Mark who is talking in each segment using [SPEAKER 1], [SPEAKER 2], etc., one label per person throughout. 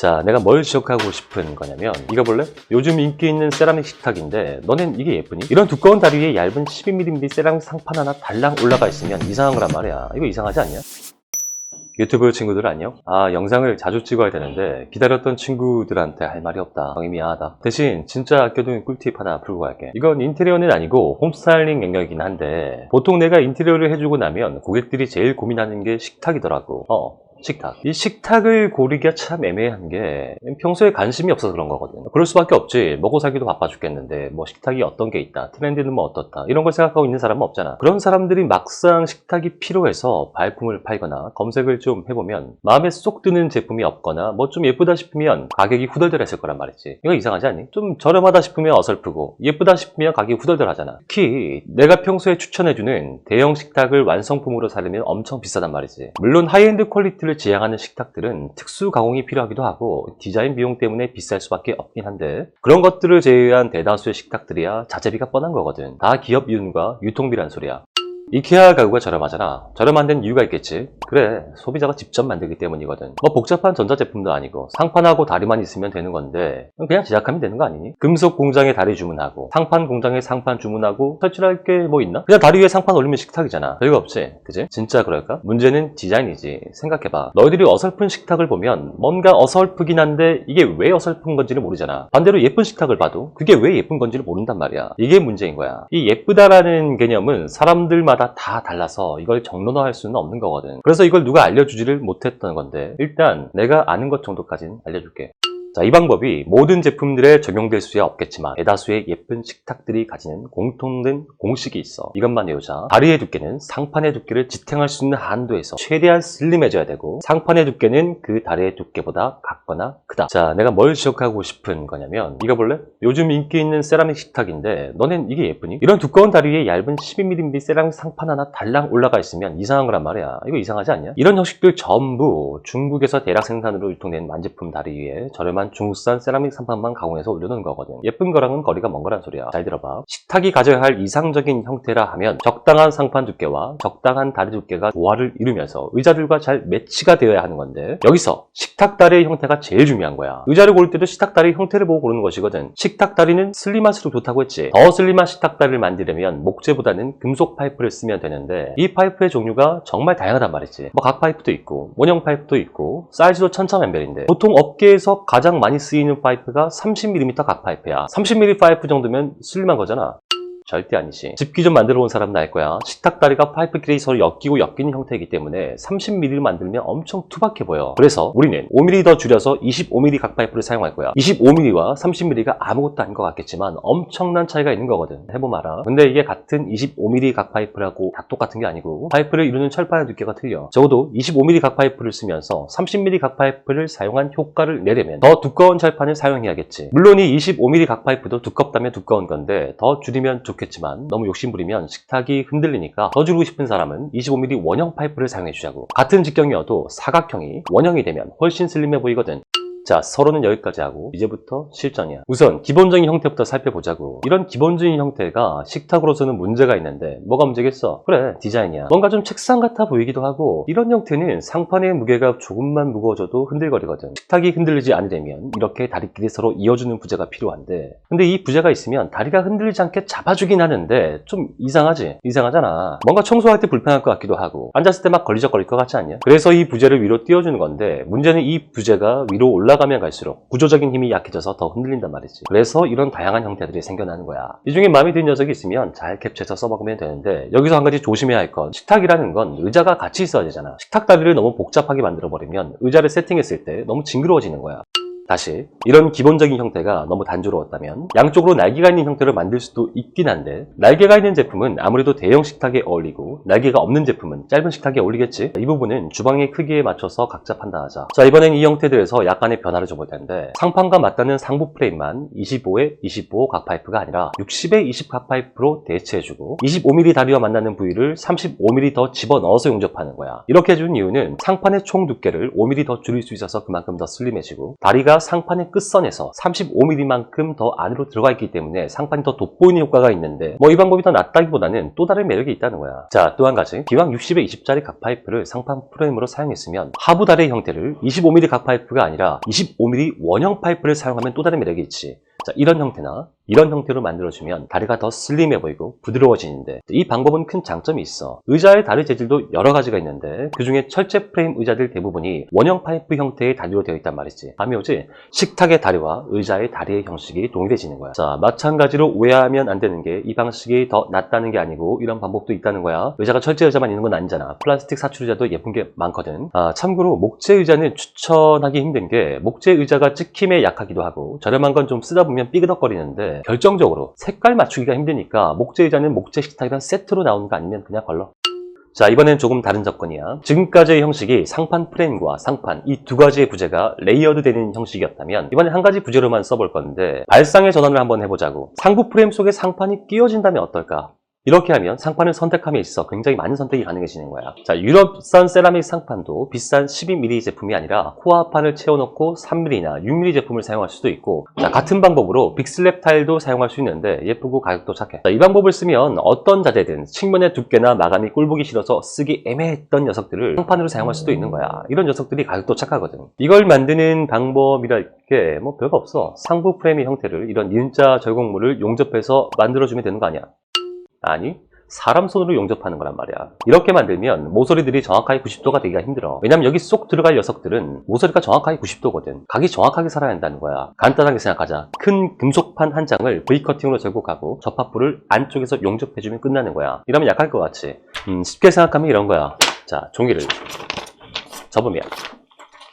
[SPEAKER 1] 자, 내가 뭘 지적하고 싶은 거냐면 이거 볼래? 요즘 인기 있는 세라믹 식탁인데 너넨 이게 예쁘니? 이런 두꺼운 다리 위에 얇은 12mm 세라믹 상판 하나 달랑 올라가 있으면 이상한 거란 말이야. 이거 이상하지 않냐? 유튜브 친구들 안녕? 아 영상을 자주 찍어야 되는데 기다렸던 친구들한테 할 말이 없다 정이 미안하다 대신 진짜 아껴둔 꿀팁 하나 풀고 갈게 이건 인테리어는 아니고 홈스타일링 영역이긴 한데 보통 내가 인테리어를 해주고 나면 고객들이 제일 고민하는 게 식탁이더라고 어 식탁. 이 식탁을 고르기가 참 애매한 게 평소에 관심이 없어서 그런 거거든. 그럴 수밖에 없지. 먹고 살기도 바빠 죽겠는데 뭐 식탁이 어떤 게 있다. 트렌드는 뭐 어떻다. 이런 걸 생각하고 있는 사람은 없잖아. 그런 사람들이 막상 식탁이 필요해서 발품을 팔거나 검색을 좀 해보면 마음에 쏙 드는 제품이 없거나 뭐 좀 예쁘다 싶으면 가격이 후덜덜했을 거란 말이지. 이거 이상하지 않니? 좀 저렴하다 싶으면 어설프고 예쁘다 싶으면 가격이 후덜덜하잖아. 특히 내가 평소에 추천해주는 대형 식탁을 완성품으로 사려면 엄청 비싸단 말이지. 물론 하이엔드 퀄리티를 지향하는 식탁들은 특수 가공이 필요하기도 하고 디자인 비용 때문에 비쌀 수밖에 없긴 한데 그런 것들을 제외한 대다수의 식탁들이야 자재비가 뻔한 거거든. 다 기업 이윤과 유통비란 소리야. 이케아 가구가 저렴하잖아. 저렴한 데는 이유가 있겠지. 그래, 소비자가 직접 만들기 때문이거든. 뭐 복잡한 전자제품도 아니고 상판하고 다리만 있으면 되는 건데 그냥 제작하면 되는 거 아니니? 금속 공장에 다리 주문하고 상판 공장에 상판 주문하고 설치할 게 뭐 있나? 그냥 다리 위에 상판 올리면 식탁이잖아. 별거 없지, 그지? 진짜 그럴까? 문제는 디자인이지. 생각해봐. 너희들이 어설픈 식탁을 보면 뭔가 어설프긴 한데 이게 왜 어설픈 건지를 모르잖아. 반대로 예쁜 식탁을 봐도 그게 왜 예쁜 건지를 모른단 말이야. 이게 문제인 거야. 이 예쁘다라는 개념은 사람들마다 다 달라서 이걸 정론화할 수는 없는 거거든. 그래서 이걸 누가 알려주지를 못했던 건데 일단 내가 아는 것 정도까지는 알려줄게. 자, 이 방법이 모든 제품들에 적용될 수야 없겠지만 대다수의 예쁜 식탁들이 가지는 공통된 공식이 있어. 이것만 외우자. 다리의 두께는 상판의 두께를 지탱할 수 있는 한도에서 최대한 슬림해져야 되고 상판의 두께는 그 다리의 두께보다 같거나 크다. 자, 내가 뭘 지적하고 싶은 거냐면 이거 볼래? 요즘 인기 있는 세라믹 식탁인데 너넨 이게 예쁘니? 이런 두꺼운 다리 위에 얇은 12mm 세라믹 상판 하나 달랑 올라가 있으면 이상한 거란 말이야. 이거 이상하지 않냐? 이런 형식들 전부 중국에서 대량 생산으로 유통된 만제품 다리 위에 저렴한 중국산 세라믹 상판만 가공해서 올려놓은 거거든. 예쁜 거랑은 거리가 먼 거란 소리야. 잘 들어봐. 식탁이 가져야 할 이상적인 형태라 하면 적당한 상판 두께와 적당한 다리 두께가 조화를 이루면서 의자들과 잘 매치가 되어야 하는 건데 여기서 식탁 다리의 형태가 제일 중요한 거야. 의자를 고를 때도 식탁 다리 형태를 보고 고르는 것이거든. 식탁 다리는 슬림할수록 좋다고 했지. 더 슬림한 식탁 다리를 만들려면 목재보다는 금속 파이프를 쓰면 되는데 이 파이프의 종류가 정말 다양하단 말이지. 뭐 각 파이프도 있고 원형 파이프도 있고 사이즈도 천차만별인데 보통 업계에서 가장 많이 쓰이는 파이프가 30mm 각 파이프야. 30mm 파이프 정도면 슬림한 거잖아. 절대 아니지. 집기 좀 만들어 본 사람은 알 거야. 식탁 다리가 파이프끼리 서로 엮이고 엮이는 형태이기 때문에 30mm를 만들면 엄청 투박해 보여. 그래서 우리는 5mm 더 줄여서 25mm 각 파이프를 사용할 거야. 25mm와 30mm가 아무것도 아닌 것 같겠지만 엄청난 차이가 있는 거거든. 해보면 알아. 근데 이게 같은 25mm 각 파이프라고 다 똑같은 게 아니고 파이프를 이루는 철판의 두께가 틀려. 적어도 25mm 각 파이프를 쓰면서 30mm 각 파이프를 사용한 효과를 내려면 더 두꺼운 철판을 사용해야겠지. 물론 이 25mm 각 파이프도 두껍다면 두꺼운 건데 더 줄이면 좋겠지 만 너무 욕심부리면 식탁이 흔들리니까 더 줄이고 싶은 사람은 25mm 원형 파이프를 사용해 주자고. 같은 직경이어도 사각형이 원형이 되면 훨씬 슬림해 보이거든. 자, 서로는 여기까지 하고 이제부터 실전이야. 우선 기본적인 형태부터 살펴보자고. 이런 기본적인 형태가 식탁으로서는 문제가 있는데 뭐가 문제겠어? 그래, 디자인이야. 뭔가 좀 책상 같아 보이기도 하고 이런 형태는 상판의 무게가 조금만 무거워져도 흔들거리거든. 식탁이 흔들리지 않으려면 이렇게 다리끼리 서로 이어주는 부재가 필요한데 근데 이 부재가 있으면 다리가 흔들리지 않게 잡아주긴 하는데 좀 이상하지? 이상하잖아. 뭔가 청소할 때 불편할 것 같기도 하고 앉았을 때 막 걸리적거릴 것 같지 않냐? 그래서 이 부재를 위로 띄워주는 건데 문제는 이 부재가 위로 올라 가면 갈수록 구조적인 힘이 약해져서 더 흔들린단 말이지. 그래서 이런 다양한 형태들이 생겨나는 거야. 이 중에 마음에 드는 녀석이 있으면 잘 캡처해서 써먹으면 되는데 여기서 한 가지 조심해야 할 건 식탁이라는 건 의자가 같이 있어야 되잖아. 식탁 다리를 너무 복잡하게 만들어버리면 의자를 세팅했을 때 너무 징그러워지는 거야. 다시 이런 기본적인 형태가 너무 단조로웠다면 양쪽으로 날개가 있는 형태를 만들 수도 있긴 한데 날개가 있는 제품은 아무래도 대형 식탁에 어울리고 날개가 없는 제품은 짧은 식탁에 어울리겠지? 이 부분은 주방의 크기에 맞춰서 각자 판단하자. 자 이번엔 이 형태들에서 약간의 변화를 줘볼 텐데 상판과 맞닿는 상부 프레임만 25에 25 각 파이프가 아니라 60에 20 각 파이프로 대체해주고 25mm 다리와 만나는 부위를 35mm 더 집어넣어서 용접하는 거야. 이렇게 해준 이유는 상판의 총 두께를 5mm 더 줄일 수 있어서 그만큼 더 슬림해지고 다리가 상판의 끝선에서 35mm만큼 더 안으로 들어가 있기 때문에 상판이 더 돋보이는 효과가 있는데 뭐 이 방법이 더 낫다기보다는 또 다른 매력이 있다는 거야. 자, 또 한 가지. 기왕 60에 20짜리 각 파이프를 상판 프레임으로 사용했으면 하부 다리 형태를 25mm 각 파이프가 아니라 25mm 원형 파이프를 사용하면 또 다른 매력이 있지. 자, 이런 형태나 이런 형태로 만들어주면 다리가 더 슬림해 보이고 부드러워지는데 이 방법은 큰 장점이 있어. 의자의 다리 재질도 여러 가지가 있는데 그 중에 철제 프레임 의자들 대부분이 원형 파이프 형태의 다리로 되어 있단 말이지. 감이 오지? 식탁의 다리와 의자의 다리의 형식이 동일해지는 거야. 자, 마찬가지로 오해하면 안 되는 게 이 방식이 더 낫다는 게 아니고 이런 방법도 있다는 거야. 의자가 철제 의자만 있는 건 아니잖아. 플라스틱 사출 의자도 예쁜 게 많거든. 아, 참고로 목재 의자는 추천하기 힘든 게 목재 의자가 찍힘에 약하기도 하고 저렴한 건 좀 쓰다 보면 삐그덕거리는데 결정적으로 색깔 맞추기가 힘드니까 목재 의자는 목재 식탁이랑 세트로 나오는 거 아니면 그냥 걸러. 자, 이번엔 조금 다른 접근이야. 지금까지의 형식이 상판 프레임과 상판 이 두 가지의 부재가 레이어드 되는 형식이었다면 이번엔 한 가지 부재로만 써볼 건데 발상의 전환을 한번 해보자고. 상부 프레임 속에 상판이 끼워진다면 어떨까? 이렇게 하면 상판을 선택함에 있어 굉장히 많은 선택이 가능해지는 거야. 자, 유럽산 세라믹 상판도 비싼 12mm 제품이 아니라 코아판을 채워놓고 3mm나 6mm 제품을 사용할 수도 있고, 자, 같은 방법으로 빅슬랩 타일도 사용할 수 있는데 예쁘고 가격도 착해. 자, 이 방법을 쓰면 어떤 자재든 측면의 두께나 마감이 꼴보기 싫어서 쓰기 애매했던 녀석들을 상판으로 사용할 수도 있는 거야. 이런 녀석들이 가격도 착하거든. 이걸 만드는 방법이랄 게뭐 별거 없어. 상부 프레임의 형태를 이런 니은자 절곡물을 용접해서 만들어주면 되는 거 아니야. 아니 사람 손으로 용접하는 거란 말이야. 이렇게 만들면 모서리들이 정확하게 90도가 되기가 힘들어. 왜냐면 여기 쏙 들어갈 녀석들은 모서리가 정확하게 90도거든. 각이 정확하게 살아야 한다는 거야. 간단하게 생각하자. 큰 금속판 한 장을 V커팅으로 절곡하고 접합부를 안쪽에서 용접해주면 끝나는 거야. 이러면 약할 것 같지? 음, 쉽게 생각하면 이런 거야. 자, 종이를 접으면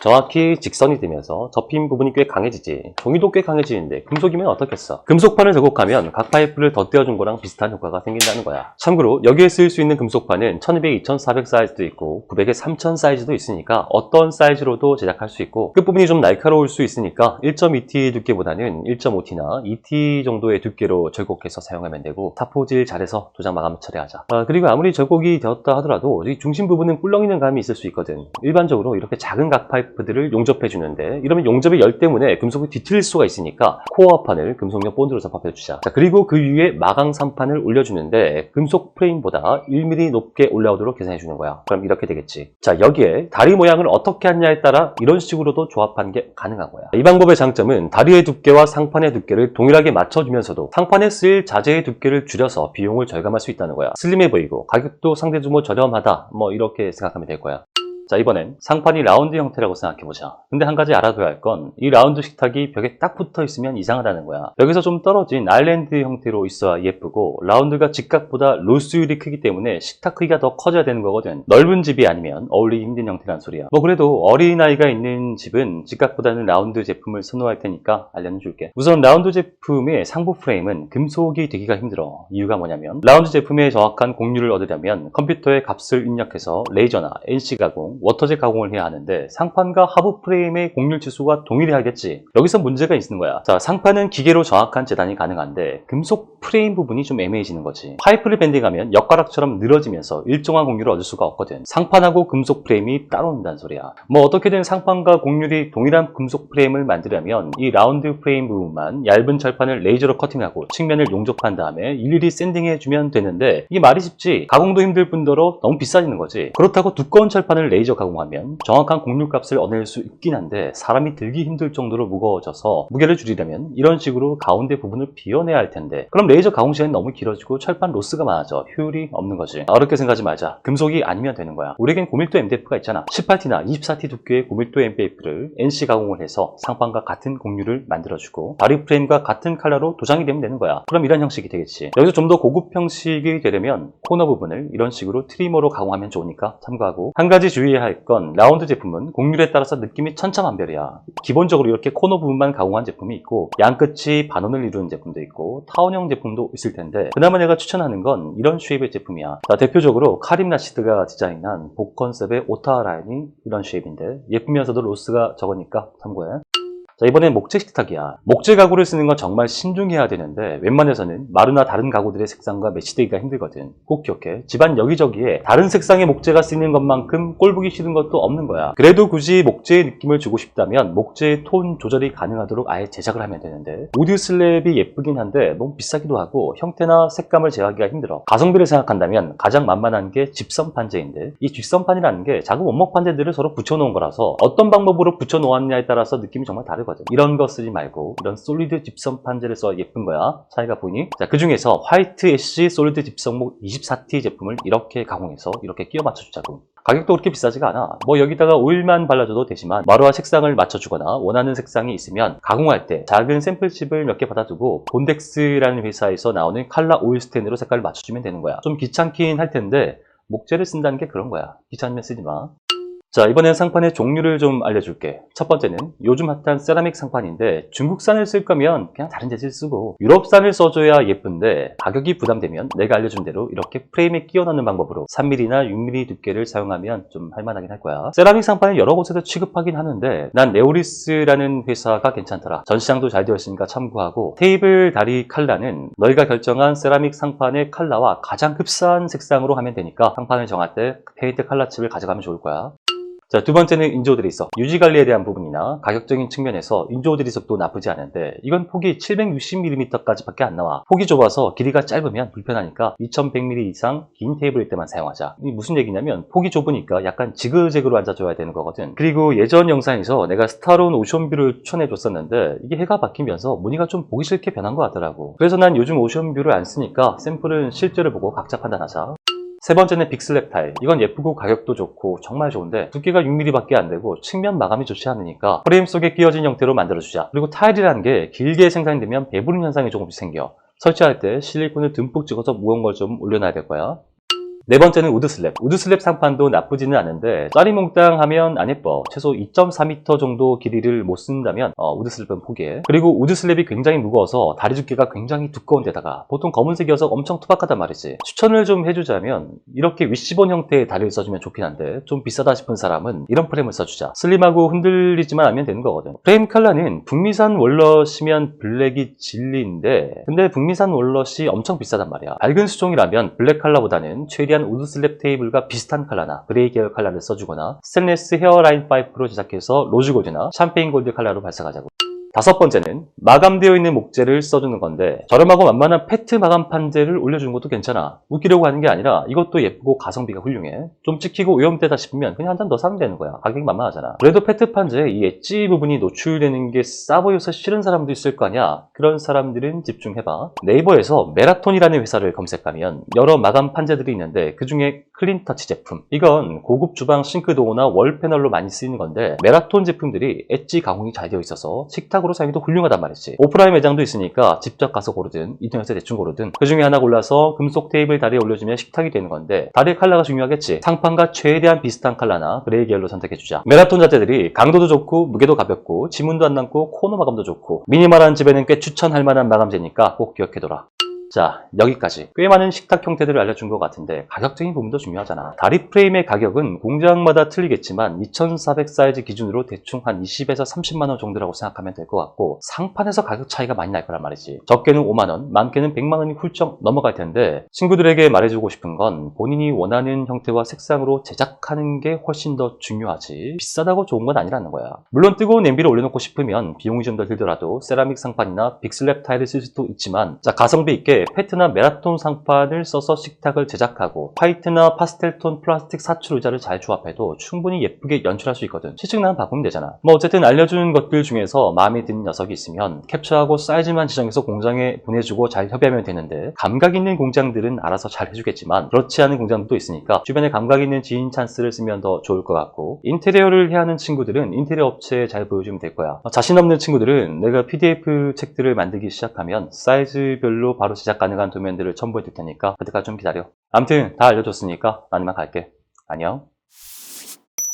[SPEAKER 1] 정확히 직선이 되면서 접힌 부분이 꽤 강해지지. 종이도 꽤 강해지는데 금속이면 어떻겠어? 금속판을 절곡하면 각 파이프를 덧대어준 거랑 비슷한 효과가 생긴다는 거야. 참고로 여기에 쓰일 수 있는 금속판은 1200, 2400 사이즈도 있고 900에 3000 사이즈도 있으니까 어떤 사이즈로도 제작할 수 있고 끝부분이 좀 날카로울 수 있으니까 1.2T 두께보다는 1.5T나 2T 정도의 두께로 절곡해서 사용하면 되고 사포질 잘해서 도장 마감 처리하자. 아, 그리고 아무리 절곡이 되었다 하더라도 이 중심 부분은 꿀렁이는 감이 있을 수 있거든. 일반적으로 이렇게 작은 각 파이프 파이프들을 용접해 주는데 이러면 용접의 열 때문에 금속이 뒤틀릴 수가 있으니까 코어판을 금속용 본드로 접합해 주자. 자 그리고 그 위에 마강 3판을 올려주는데 금속 프레임보다 1mm 높게 올라오도록 계산해 주는 거야. 그럼 이렇게 되겠지. 자 여기에 다리 모양을 어떻게 하냐에 따라 이런 식으로도 조합하는 게 가능한 거야. 이 방법의 장점은 다리의 두께와 상판의 두께를 동일하게 맞춰주면서도 상판에 쓰일 자재의 두께를 줄여서 비용을 절감할 수 있다는 거야. 슬림해 보이고 가격도 상대적으로 저렴하다. 뭐 이렇게 생각하면 될 거야. 자 이번엔 상판이 라운드 형태라고 생각해보자. 근데 한 가지 알아둬야 할 건 이 라운드 식탁이 벽에 딱 붙어 있으면 이상하다는 거야. 벽에서 좀 떨어진 아일랜드 형태로 있어야 예쁘고 라운드가 직각보다 로스율이 크기 때문에 식탁 크기가 더 커져야 되는 거거든. 넓은 집이 아니면 어울리기 힘든 형태란 소리야. 뭐 그래도 어린아이가 있는 집은 직각보다는 라운드 제품을 선호할 테니까 알려줄게. 우선 라운드 제품의 상부 프레임은 금속이 되기가 힘들어. 이유가 뭐냐면 라운드 제품의 정확한 공률을 얻으려면 컴퓨터에 값을 입력해서 레이저나 NC 가공 워터젯 가공을 해야 하는데 상판과 하부 프레임의 공률 지수가 동일해야겠지. 여기서 문제가 있는 거야. 자, 상판은 기계로 정확한 재단이 가능한데 금속 프레임 부분이 좀 애매해지는 거지. 파이프를 밴딩하면 엿가락처럼 늘어지면서 일정한 공률을 얻을 수가 없거든. 상판하고 금속 프레임이 따로 논다는 소리야. 뭐 어떻게든 상판과 공률이 동일한 금속 프레임을 만들려면 이 라운드 프레임 부분만 얇은 철판을 레이저로 커팅하고 측면을 용접한 다음에 일일이 샌딩해주면 되는데 이게 말이 쉽지. 가공도 힘들 뿐더러 너무 비싸지는 거지. 그렇다고 두꺼운 철판을 레이저 가공하면 정확한 공률값을 얻을 수 있긴 한데 사람이 들기 힘들 정도로 무거워져서 무게를 줄이려면 이런 식으로 가운데 부분을 비워내야 할 텐데 그럼 레이저 가공 시간이 너무 길어지고 철판 로스가 많아져 효율이 없는 거지. 어렵게 생각하지 말자. 금속이 아니면 되는 거야. 우리에겐 고밀도 MDF가 있잖아. 18T나 24T 두께의 고밀도 MDF를 NC 가공을 해서 상판과 같은 공률을 만들어주고 바리 프레임과 같은 컬러로 도장이 되면 되는 거야. 그럼 이런 형식이 되겠지. 여기서 좀 더 고급 형식이 되려면 코너 부분을 이런 식으로 트리머로 가공하면 좋으니까 참고하고. 한 가지 주의해야 할 건 라운드 제품은 공률에 따라서 느낌이 천차만별이야. 기본적으로 이렇게 코너 부분만 가공한 제품이 있고 양끝이 반원을 이루는 제품도 있고 타원형 제품도 있을 텐데 그나마 내가 추천하는 건 이런 쉐입의 제품이야. 자, 대표적으로 카림 라시드가 디자인한 복 컨셉의 오타 라인이 이런 쉐입인데 예쁘면서도 로스가 적으니까 참고해 자, 이번엔 목재 식탁이야. 목재 가구를 쓰는 건 정말 신중해야 되는데 웬만해서는 마루나 다른 가구들의 색상과 매치되기가 힘들거든. 꼭 기억해. 집안 여기저기에 다른 색상의 목재가 쓰이는 것만큼 꼴보기 싫은 것도 없는 거야. 그래도 굳이 목재의 느낌을 주고 싶다면 목재의 톤 조절이 가능하도록 아예 제작을 하면 되는데 우드 슬랩이 예쁘긴 한데 너무 비싸기도 하고 형태나 색감을 제어하기가 힘들어. 가성비를 생각한다면 가장 만만한 게 집선 판재인데 이 집선 판이라는 게 작은 원목 판재들을 서로 붙여놓은 거라서 어떤 방법으로 붙여놓았냐에 따라서 느낌이 정말 다르거든. 이런 거 쓰지 말고 이런 솔리드 집선 판재를 써 예쁜 거야. 차이가 보니? 자, 그 중에서 화이트 애쉬 솔리드 집성목 24T 제품을 이렇게 가공해서 이렇게 끼워 맞춰 주자고. 가격도 그렇게 비싸지가 않아. 뭐 여기다가 오일만 발라줘도 되지만 마루와 색상을 맞춰주거나 원하는 색상이 있으면 가공할 때 작은 샘플칩을 몇 개 받아두고 본덱스라는 회사에서 나오는 칼라 오일 스텐으로 색깔을 맞춰주면 되는 거야. 좀 귀찮긴 할 텐데 목재를 쓴다는 게 그런 거야. 귀찮으면 쓰지 마. 자, 이번엔 상판의 종류를 좀 알려줄게. 첫 번째는 요즘 핫한 세라믹 상판인데 중국산을 쓸 거면 그냥 다른 재질 쓰고 유럽산을 써줘야 예쁜데 가격이 부담되면 내가 알려준 대로 이렇게 프레임에 끼워 넣는 방법으로 3mm나 6mm 두께를 사용하면 좀 할만하긴 할 거야. 세라믹 상판은 여러 곳에서 취급하긴 하는데 난 네오리스라는 회사가 괜찮더라. 전시장도 잘 되어 있으니까 참고하고 테이블 다리 칼라는 너희가 결정한 세라믹 상판의 칼라와 가장 흡사한 색상으로 하면 되니까 상판을 정할 때 페인트 칼라 칩을 가져가면 좋을 거야. 자, 두 번째는 인조 드리 석. 유지 관리에 대한 부분이나 가격적인 측면에서 인조 드리 석도 나쁘지 않은데 이건 폭이 760mm까지 밖에 안 나와. 폭이 좁아서 길이가 짧으면 불편하니까 2100mm 이상 긴 테이블일 때만 사용하자. 이 무슨 얘기냐면 폭이 좁으니까 약간 지그재그로 앉아줘야 되는 거거든. 그리고 예전 영상에서 내가 스타론 오션뷰를 추천해 줬었는데 이게 해가 바뀌면서 무늬가 좀 보기 싫게 변한 것 같더라고. 그래서 난 요즘 오션뷰를 안 쓰니까 샘플은 실제로 보고 각자 판단하자. 세 번째는 빅슬랩 타일. 이건 예쁘고 가격도 좋고 정말 좋은데 두께가 6mm밖에 안 되고 측면 마감이 좋지 않으니까 프레임 속에 끼워진 형태로 만들어주자. 그리고 타일이라는 게 길게 생산되면 배부른 현상이 조금씩 생겨. 설치할 때 실리콘을 듬뿍 찍어서 걸좀 올려놔야 될 거야. 네 번째는 우드슬랩. 우드슬랩 상판도 나쁘지는 않은데 짜리 몽땅 하면 안 예뻐. 최소 2.4m 정도 길이를 못 쓴다면 어, 우드슬랩은 포기해. 그리고 우드슬랩이 굉장히 무거워서 다리 두께가 굉장히 두꺼운 데다가 보통 검은색이어서 엄청 투박하단 말이지. 추천을 좀 해주자면 이렇게 위시본 형태의 다리를 써주면 좋긴 한데 좀 비싸다 싶은 사람은 이런 프레임을 써주자. 슬림하고 흔들리지만 않으면 되는 거거든. 프레임 컬러는 북미산 월넛이면 블랙이 진리인데 근데 북미산 월넛이 엄청 비싸단 말이야. 밝은 수종이라면 블랙 컬러보다는 최대한 우드 슬랩 테이블과 비슷한 컬러나 그레이 계열 컬러를 써주거나 스테인레스 헤어라인 파이프로 제작해서 로즈 골드나 샴페인 골드 컬러로 발색하자고. 다섯 번째는 마감되어 있는 목재를 써주는 건데 저렴하고 만만한 페트 마감 판재를 올려주는 것도 괜찮아. 웃기려고 하는 게 아니라 이것도 예쁘고 가성비가 훌륭해. 좀 찍히고 오염되다 싶으면 그냥 한 잔 더 사면 되는 거야. 가격이 만만하잖아. 그래도 페트 판재에 이 엣지 부분이 노출되는 게 싸 보여서 싫은 사람도 있을 거 아니야. 그런 사람들은 집중해봐. 네이버에서 메라톤이라는 회사를 검색하면 여러 마감 판재들이 있는데 그 중에 클린터치 제품. 이건 고급 주방 싱크 도어나 월 패널로 많이 쓰이는 건데 메라톤 제품들이 엣지 가공이 잘 되어 있어서 식탁으로 사용해도 훌륭하단 말이지. 오프라인 매장도 있으니까 직접 가서 고르든 인터넷에 대충 고르든 그 중에 하나 골라서 금속 테이블 다리에 올려주면 식탁이 되는 건데 다리의 컬러가 중요하겠지. 상판과 최대한 비슷한 컬러나 그레이 계열로 선택해주자. 메라톤 자재들이 강도도 좋고 무게도 가볍고 지문도 안 남고 코너 마감도 좋고 미니멀한 집에는 꽤 추천할 만한 마감재니까 꼭 기억해둬라 자 여기까지. 꽤 많은 식탁 형태들을 알려준 것 같은데 가격적인 부분도 중요하잖아. 다리 프레임의 가격은 공장마다 틀리겠지만 2400 사이즈 기준으로 대충 한 20에서 30만원 정도라고 생각하면 될 것 같고 상판에서 가격 차이가 많이 날 거란 말이지. 적게는 5만원 많게는 100만원이 훌쩍 넘어갈 텐데 친구들에게 말해주고 싶은 건 본인이 원하는 형태와 색상으로 제작하는 게 훨씬 더 중요하지. 비싸다고 좋은 건 아니라는 거야. 물론 뜨거운 냄비를 올려놓고 싶으면 비용이 좀 더 들더라도 세라믹 상판이나 빅슬랩 타일을 쓸 수도 있지만 자 가성비 있게 페트나 메라톤 상판을 써서 식탁을 제작하고 화이트나 파스텔톤 플라스틱 사출 의자를 잘 조합해도 충분히 예쁘게 연출할 수 있거든. 시층만 바꾸면 되잖아. 뭐 어쨌든 알려준 것들 중에서 마음에 드는 녀석이 있으면 캡처하고 사이즈만 지정해서 공장에 보내주고 잘 협의하면 되는데 감각 있는 공장들은 알아서 잘 해주겠지만 그렇지 않은 공장도 있으니까 주변에 감각 있는 지인 찬스를 쓰면 더 좋을 것 같고 인테리어를 해야 하는 친구들은 인테리어 업체에 잘 보여주면 될 거야. 어, 자신 없는 친구들은 내가 PDF 책들을 만들기 시작하면 사이즈별로 바로 제작 가능한 도면들을 첨부해 둘 테니까 그때까지 좀 기다려. 아무튼 다 알려줬으니까 난 이만 갈게. 안녕.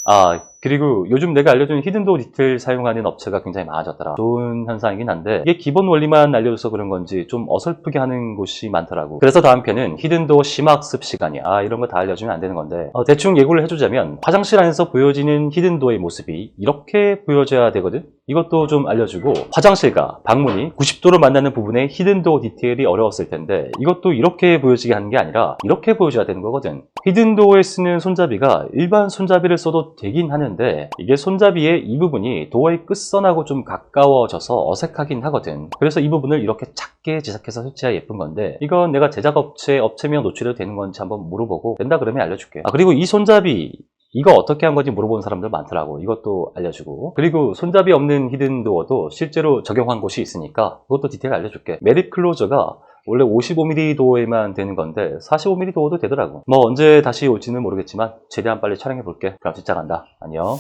[SPEAKER 1] 아, 그리고 요즘 내가 알려준 히든도어 디테일 사용하는 업체가 굉장히 많아졌더라. 좋은 현상이긴 한데, 이게 기본 원리만 알려줘서 그런 건지 좀 어설프게 하는 곳이 많더라고. 그래서 다음 편은 히든도어 심학습 시간이야. 아, 이런 거 다 알려주면 안 되는 건데, 어, 대충 예고를 해주자면, 화장실 안에서 보여지는 히든도어의 모습이 이렇게 보여져야 되거든? 이것도 좀 알려주고, 화장실과 방문이 90도로 만나는 부분에 히든도어 디테일이 어려웠을 텐데, 이것도 이렇게 보여지게 하는 게 아니라, 이렇게 보여줘야 되는 거거든. 히든도어에 쓰는 손잡이가 일반 손잡이를 써도 되긴 하는데 이게 손잡이의 이 부분이 도어의 끝선하고 좀 가까워져서 어색하긴 하거든 그래서 이 부분을 이렇게 작게 제작해서 설치해야 예쁜 건데 이건 내가 제작업체 업체명 노출해도 되는 건지 한번 물어보고 된다 그러면 알려줄게 아 그리고 이 손잡이 이거 어떻게 한 건지 물어보는 사람들 많더라고. 이것도 알려주고. 그리고 손잡이 없는 히든도어도 실제로 적용한 곳이 있으니까 그것도 디테일 알려줄게. 메릿 클로저가 원래 55mm 도어에만 되는 건데 45mm 도어도 되더라고. 뭐 언제 다시 올지는 모르겠지만 최대한 빨리 촬영해 볼게. 그럼 진짜 간다. 안녕.